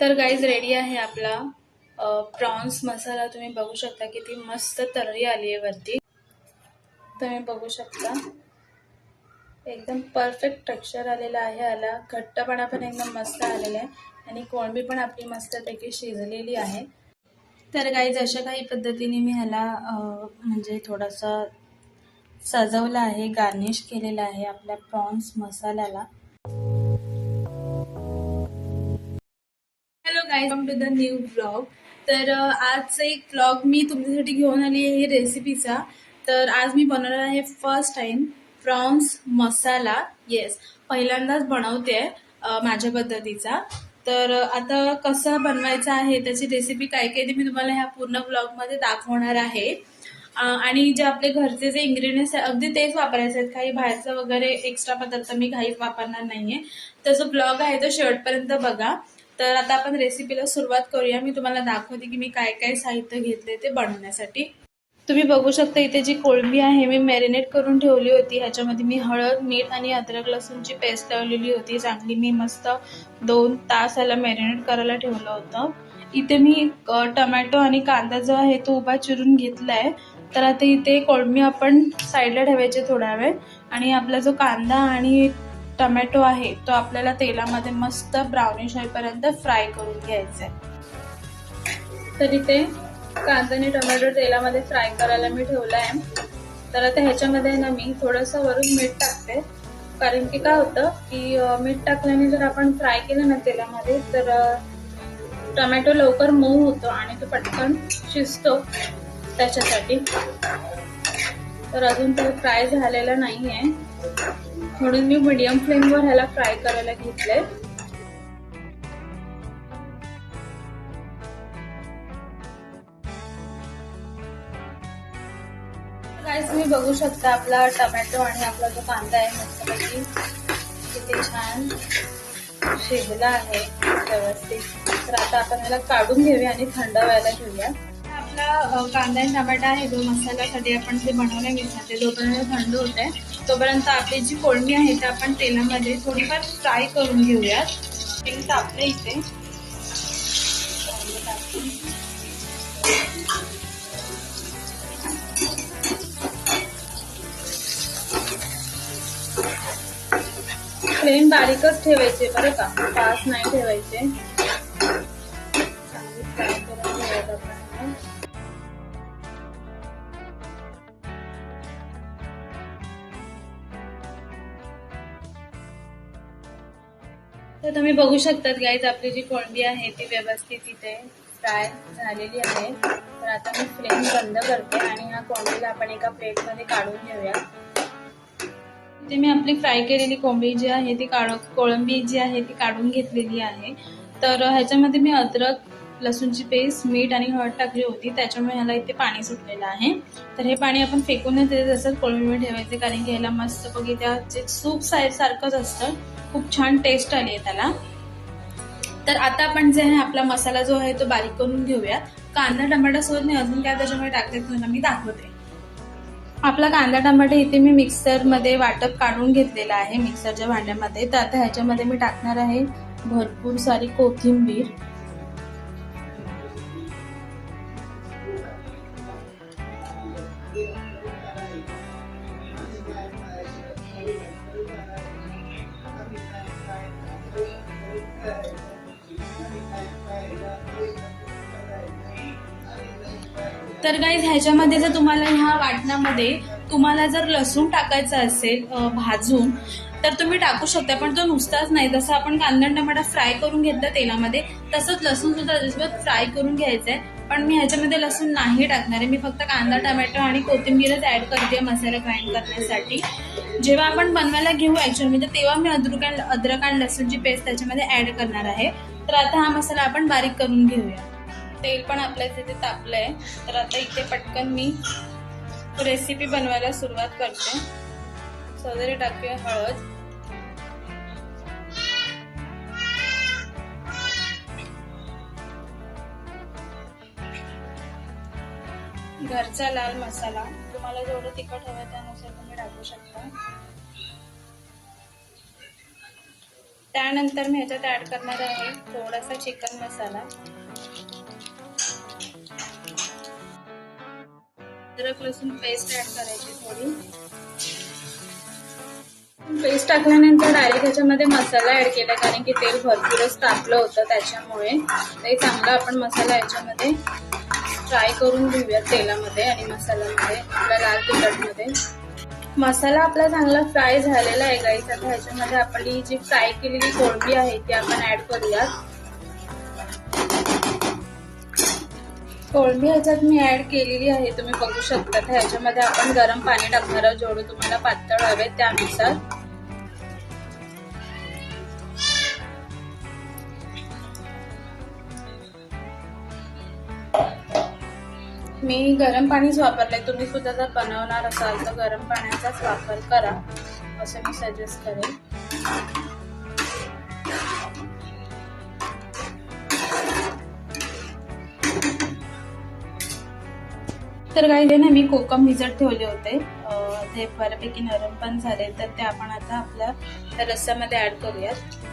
तर guys ready आहे आपला प्रॉन्स मसाला तुम्ही बघू शकता किती मस्त तर्री आली आहे वरती. तुम्ही बघू शकता. एकदम परफेक्ट टेक्स्चर आलेला आहे याला. घट्टपणा पण एकदम मस्त आलेला आहे. आणि कोळंबी पण आपली मस्तपैकी शिजलेली आहे. तर गाईज अशा काही पद्धतीने मी ह्याला म्हणजे थोडासा सजवलं आहे गार्निश केलेलं आहे आपल्या prawns मसाल्याला. Hello guys come to the new blog तर अ, आजचा एक ब्लॉग मी तुमच्यासाठी घेऊन आली आहे रेसिपीचा तर आज मी बनवणार आहे first time prawns masala yes पहिल्यांदाच बनवते माझ्या पद्धतीचा. तर आता कसं बनवायचं आहे त्याची रेसिपी काय काय ते मी तुम्हाला ह्या पूर्ण ब्लॉगमध्ये दाखवणार आहे. आणि जे आपले घरचे जे इंग्रेडियंट्स आहे अगदी तेच वापरायचे आहेत. काही बाहेरचं वगैरे एक्स्ट्रा पदार्थ मी काहीच वापरणार नाहीये. आहे जो ब्लॉग आहे तो शेवटपर्यंत बघा. तर आता आपण रेसिपीला सुरुवात करूया. मी तुम्हाला दाखवते की मी काय काय साहित्य घेतले ते बनवण्यासाठी. तुम्ही बघू शकता इथे जी कोळंबी आहे मी मॅरिनेट करून ठेवली होती. ह्याच्यामध्ये मी हळद मीठ आणि अद्रक लसूणची पेस्ट लावलेली होती. चांगली मी मस्त दोन तास ह्याला मॅरिनेट करायला ठेवलं होतं. इथे मी टमॅटो आणि कांदा जो आहे तो उभा चिरून घेतलाय. तर आता इथे कोळंबी आपण साईडला ठेवायची थोडा वेळ. आणि आपला जो कांदा आणि टमॅटो आहे तो आपल्याला तेलामध्ये मस्त ब्राउनिश होईपर्यंत फ्राय करून घ्यायचा आहे तर इथे कांदाने टोमॅटो तेलामध्ये फ्राय करायला मी ठेवला आहे तर आता ह्याच्यामध्ये ना मी थोडंसं वरून मीठ टाकते. कारण की काय होतं की मीठ टाकल्याने जर आपण फ्राय केलं ना तेलामध्ये तर टोमॅटो लवकर मऊ होतो आणि तो पटकन शिजतो त्याच्यासाठी. तर अजून तो फ्राय झालेला नाही आहे म्हणून मी मिडियम फ्लेमवर ह्याला फ्राय करायला घेतलंय. काय तुम्ही बघू शकता आपला टमॅटो आणि आपला जो कांदा आहे मस्तपैकी किती छान शिजला आहे व्यवस्थित. तर आता आपण याला काढून घेऊया आणि थंड व्हायला घेऊया. आपला कांदा आणि टमाटा आहे दोन मसाल्यासाठी आपण ते बनवणे मिळतात जोपर्यंत थंड होत आहे तोपर्यंत आपली जी कोळमी आहे ते आपण तेलामध्ये थोडीफार फ्राय करून घेऊयात. तेल तापले इथे. फ्लेम बारीकच ठेवायचे बरं का? पास नाही ठेवायचे. तर तुम्ही बघू शकतात गाईज आपली जी कोळंबी आहे ती व्यवस्थित इथे फ्राय झालेली आहे. तर आता मी फ्लेम बंद करते आणि ह्या कोंबडीला आपण एका प्लेटमध्ये काढून घेऊया. इथे मी आपली फ्राय केलेली कोंबडी जी आहे ती काढू कोळंबी जी आहे ती काढून घेतलेली आहे. तर ह्याच्यामध्ये मी अद्रक लसूणची पेस्ट मीठ आणि हळद टाकली होती. त्याच्यामुळे ह्याला इथे पाणी सुटलेलं आहे. तर हे पाणी आपण फेकून नाही देत तसंच कोळंबीमध्ये ठेवायचे कारण की ह्याला मस्त त्या जे सूप साईड सारखंच असतं खूप छान टेस्ट आली आहे त्याला. तर आता आपण जे आहे आपला मसाला जो आहे तो बारीक करून घेऊया कांदा टमाटा सोबत मी अजून काय त्याच्यामध्ये टाकते तुम्हाला मी दाखवते. आपला कांदा टमाटे इथे मी मिक्सरमध्ये वाटप काढून घेतलेला आहे मिक्सरच्या भांड्यामध्ये. तर आता ह्याच्यामध्ये मी टाकणार आहे भरपूर सारी कोथिंबीर. तर गाईज ह्याच्यामध्ये जर तुम्हाला ह्या वाटणामध्ये तुम्हाला जर लसूण टाकायचं असेल भाजून तर तुम्ही टाकू शकता पण तो नुसताच नाही. जसं आपण कांदा टमाटा फ्राय करून घेतला तेलामध्ये तसंच लसूण सुद्धा त्याच्यासोबत फ्राय करून घ्यायचं आहे पण मी ह्याच्यामध्ये लसूण नाही टाकणार आहे. मी फक्त कांदा टमॅटो आणि कोथिंबीरच ऍड करते मसाला ग्राइंड करण्यासाठी. जेव्हा आपण बनवायला घेऊ ॲक्च्युअलमध्ये म्हणजे तर तेव्हा मी अद्रक आणि अद्रक आणि लसूणची पेस्ट त्याच्यामध्ये ऍड करणार आहे. तर आता हा मसाला आपण बारीक करून घेऊया. तेल पण आपल्या इथे तापलंय. तर आता इथे पटकन मी रेसिपी बनवायला सुरुवात करते. सदरी टाकूया हळद. घरचा लाल मसाला. तुम्हाला जेवढं तिखट हवं त्यानुसार तुम्ही टाकू शकता. त्यानंतर मी ह्याच्यात ॲड करणार आहे थोडासा चिकन मसाला. अद्रक लसूण पेस्ट ॲड करायची थोडी. पेस्ट टाकल्यानंतर डायरेक्ट ह्याच्यामध्ये मसाला ॲड केला कारण की तेल भरपूरच तापलं होतं त्याच्यामुळे. ते चांगला आपण मसाला याच्यामध्ये फ्राय करून घेऊया तेलामध्ये आणि मसाल्यामध्ये आपल्या लाल तिखटमध्ये. मसाला आपला चांगला फ्राय झालेला आहे गाईस आता ह्याच्यामध्ये आपली जी फ्राय केलेली कोळंबी आहे ती आपण ऍड करूयात. कोळंबी ह्याच्यात मी ऍड केलेली आहे तुम्ही बघू शकता. ह्याच्यामध्ये आपण गरम पाणी टाकणार आहोत जेवढं तुम्हाला पातळ हवे त्यानुसार. मी गरम पाणीच वापरलंय तुम्ही सुद्धा जर बनवणार असाल तर गरम पाण्याचाच वापर करा असं मी सजेस्ट करेन. तर काही जे ना मी कोकम भिजत ठेवले होते. ते बऱ्यापैकी नरम पण झाले तर ते आपण आता आपल्या त्या रस्स्यामध्ये ऍड करूयात.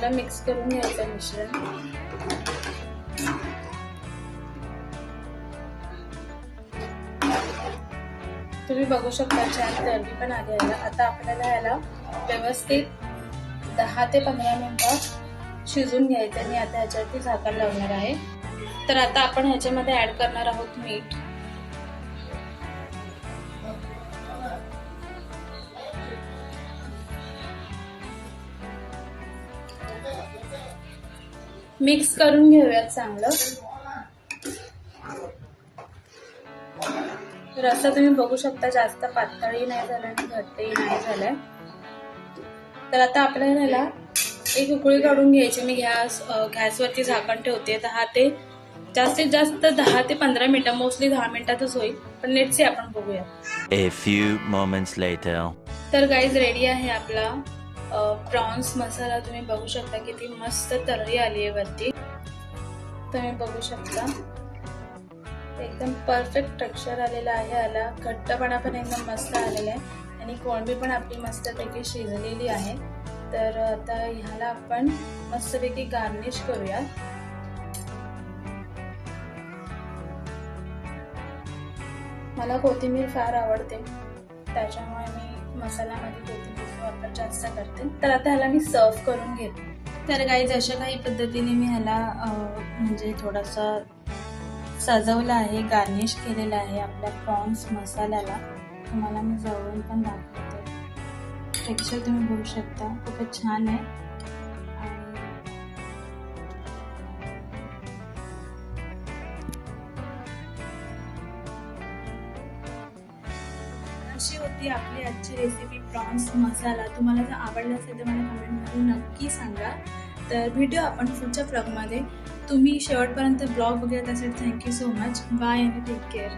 चांगलं मिक्स करून घ्यायचं मिश्रण. तुम्ही बघू शकता छान चरबी पण आली याला आता आपल्याला याला व्यवस्थित दहा ते पंधरा मिनटं शिजून घ्यायचं. मी आता ह्याच्यावरती झाकण लावणार आहे. तर आता आपण ह्याच्यामध्ये ऍड करणार आहोत मीठ. मिक्स करून घेऊयात चांगलं. रस्सा तुम्ही बघू शकता जास्त पातळही नाही झाला आणि घट्टही नाही झालाय. तर आता आपल्याला ह्याला एक उकळी काढून घ्यायची. मी गॅस गॅसवरती झाकण ठेवते. दहा ते जास्तीत जास्त दहा ते पंधरा मिनिटं मोस्टली दहा मिनिटातच होईल. पण नेटचे आपण बघूया A few moments later. तर गाईज रेडी आहे आपला प्रॉन्स मसाला तुम्ही बघू शकता किती मस्त तर्री आली आहे वरती. तुम्ही बघू शकता. एकदम परफेक्ट टेक्स्चर आलेला आहे आला घट्टपणा पण एकदम मस्त आलेला आहे. आणि कोळंबी पण आपली मस्तपैकी शिजलेली आहे. तर आता ह्याला आपण मस्तपैकी गार्निश करूया मला कोथिंबीर फार आवडते. त्याच्यामुळे मी मसालामध्ये कोथिंबीर वापर जास्त करते. तर आता ह्याला मी सर्व करून घेते. तर काही जशा काही पद्धतीने मी ह्याला म्हणजे थोडासा सजवलं आहे गार्निश केलेलं आहे आपल्या प्रॉन्स मसाल्याला. तुम्हाला मी जवळून पण दाखवते. टेक्स्चर तुम्ही बघू शकता. खूपच छान आहे. अशी होती आपली आजची रेसिपी प्रॉन्स मसाला. तुम्हाला जर आवडला असेल तर मला कमेंटमध्ये नक्की सांगा. तर भेटू आपण पुढच्या ब्लॉगमध्ये तुम्ही शेवटपर्यंत ब्लॉग बघत असेल thank you so much bye आणि टेक केअर